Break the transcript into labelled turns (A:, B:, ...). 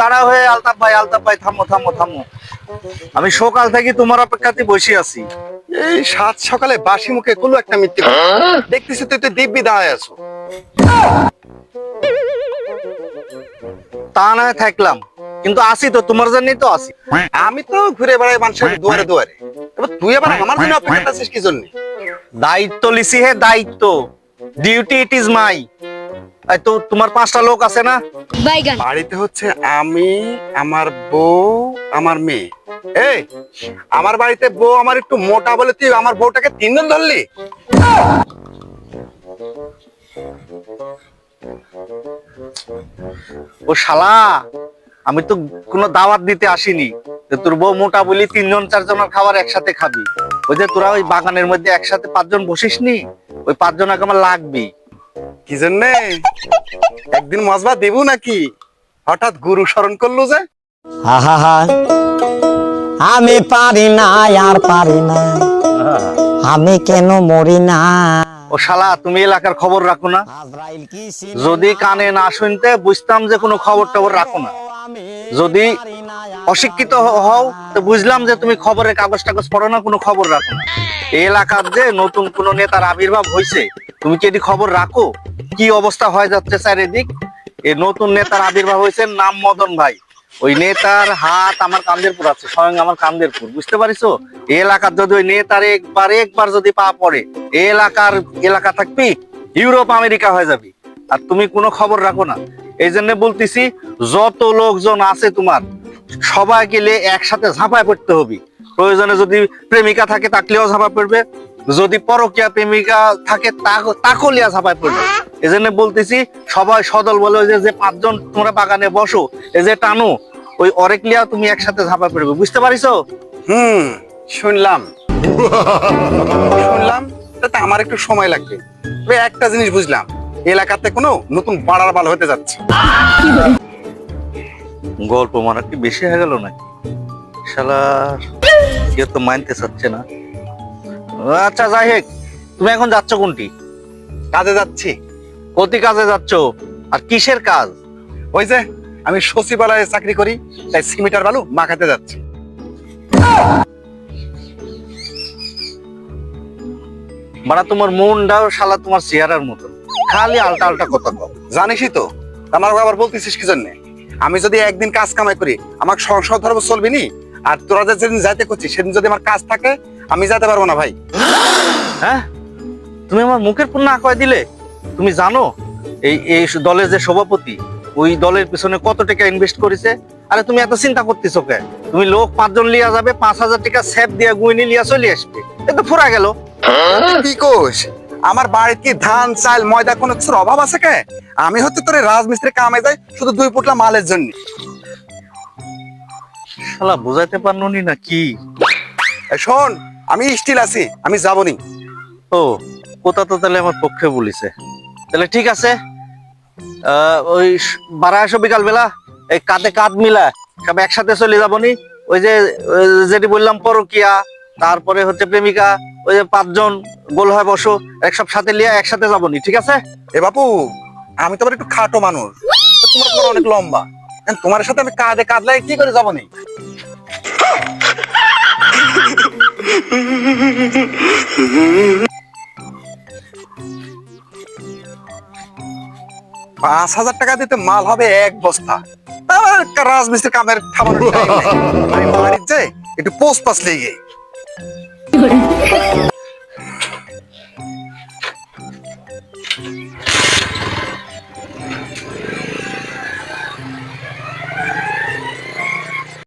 A: দাঁড়া হয়ে আলতাফ ভাই আলতাফ ভাই, থামো থামো থামো। আমি সকাল থেকে তোমার অপেক্ষাতে বসে আছি।
B: এই সাত সকালে বাসি মুখে কোনো একটা কথা। দেখতেছি তুই তো দিব্যি দাঁড়ায় আছো।
A: তা নয় থাকলাম। কিন্তু আসি তো, তোমার জন্যই তো আসি
B: আমি তো ঘুরে বেড়াই মানুষের দুয়ারে দুয়ারে। এবার তুই আবার আমার জন্য অপেক্ষা আছিস কি জন্য?
A: দায়িত্ব লিসি হে, দায়িত্ব। ডিউটি ইট ইজ মাই তো তোমার পাঁচটা লোক আছে না?
C: বাইগান।
B: বাড়িতে হচ্ছে আমি আমার বউ আমার মেয়ে। এই আমার বাড়িতে বউ আমার একটু মোটা বলে তুই আমার বউটাকে তিনজন ধরলি?
A: ও শালা আমি তো কোনো দাওয়াত দিতে আসিনি। যে তোর বউ মোটা বলি তিনজন চারজনের খাবার একসাথে খাবি। ওই যে তোরা ওই বাগানের মধ্যে একসাথে পাঁচজন বসিস নি ওই পাঁচজন আগে আমার লাগবি
B: কি জন্যে? একদিন মজবা দেবো নাকি? হঠাৎ গুরু স্মরণ করল যে।
D: আহা আমি পারি না আর পারি না। আমি কেন মরি না?
A: ও শালা তুমি এলাকার খবর রাখো না। যদি কানে না শুনতে বুঝতাম যে কোনো খবর টবর রাখো না। যদি অশিক্ষিত হও তো বুঝলাম যে তুমি খবরের কাগজ টাগজ পড়ো না কোনো খবর রাখো না। এলাকার যে নতুন কোন নেতার আবির্ভাব হয়েছে তুমি কি এটি খবর রাখো? কি অবস্থা হয়ে যাচ্ছে চারিদিক? এই নতুন নেতার আবির্ভাব হয়েছে নাম মদন ভাই। ওই নেতার হাত আমার কান্দের পুর আছে, স্বয়ং আমার কান্দের পুর বুঝতে পারিছো? এই এলাকার যদি ওই নেতার একবার একবার যদি পা পড়ে এই এলাকার এলাকা থাকবি, ইউরোপ, আমেরিকা হয়ে যাবি। আর তুমি কোনো খবর রাখো না। এই জন্য বলতেছি, যত লোকজন আছে তোমার, সবাই গেলে একসাথে ঝাঁপায় পড়তে হবে। প্রয়োজনে যদি প্রেমিকা থাকে, তাকলেও ঝাঁপায় পড়বে। যদি পরকিয়া প্রেমিকা থাকে তা- তাকেও লিয়া ঝাঁপায় পড়বে। এই জন্য বলতেছি সবাই সদল বলে ওই যে যে পাঁচজন তোমরা বাগানে বসো এই যে টানো ওই অরেক লিয়া তুমি একসাথে ঝাঁপায় পড়বে। বুঝতে পারিছো?
B: হুম শুনলাম। শুনলাম তাতে আমার একটু সময় লাগবে। তবে একটা জিনিস বুঝলাম এলাকাতে কোনো নতুন বাড়ার বাল হতে যাচ্ছে।
A: গল্প মারা কি বেশি হয়ে গেল নাকি? শালা কেউ তো মানতে চাচ্ছে না। আচ্ছা যাই হোক, তুমি এখন যাচ্ছ কোনটি?
B: কাজে যাচ্ছি।
A: কতি কাজে যাচ্ছ? আর কিসের কাজ?
B: ওই যে, আমি সচিবালয়ে চাকরি করি, তাই সিমিটার বালু মাখাতে যাচ্ছি।
A: মানে তোমার মনটাও শালা তোমার চেহারার মতন। খালি আলটা আলটা কথা কও।
B: জানিসই তো আমার আবার বলতেছিস কি জন্য? আমি যদি একদিন কাজ কামাই করি আমার সংসার ধর্ম চলবি নি? আর তোরা যেদিন যাইতে করছিস, সেদিন যদি আমার কাজ থাকে আমি যেতে পারব না ভাই।
A: হ্যাঁ? তুমি আমার মুখের পূর্ণ কয় দিলে? তুমি জানো এই এই দলের যে সভাপতি ওই দলের পিছনে কত টাকা ইনভেস্ট করেছে? আরে তুমি এত চিন্তা করতেছো কে তুমি লোক পাঁচজন লিয়া যাবে পাঁচ হাজার টাকা সেফ দিয়া গুইনি লিয়া চলে আসবে। এ তো ফুরা গেল।
B: কি কোষ আমার বাড়িতে কি ধান চাল ময়দা কোনো কিছুর অভাব আছে কে? আমি হচ্ছে তোর রাজমিস্ত্রি কামে যাই শুধু দুই পুটলা মালের জন্য।
A: শালা বুঝাইতে পারলোনি না কি?
B: শোন আমি স্টিল আছি আমি যাবনি।
A: ও কোথা তো তাহলে আমার পক্ষে বলিছে। তাহলে ঠিক আছে ওই স- বারা আসো বিকাল বেলা এই কাঁধে কাঁধ মিলা সব একসাথে চলে যাবনি। ওই যে যেটি বললাম পরকিয়া তারপরে হচ্ছে প্রেমিকা ওই যে পাঁচজন গোল হয় বসো এক সব সাথে লিয়া একসাথে যাবনি ঠিক আছে?
B: এ বাপু আমি তোমার একটু খাটো মানুষ তোমার তোমার অনেক লম্বা। তোমার সাথে আমি কাঁধে কাঁধ লাগে কি করে যাবনি? পাঁচ হাজার টাকা দিতে মাল হবে এক বস্তা। আমার রাজমিস্ত্রি কামের যে একটু পোস্ট পাস লেগে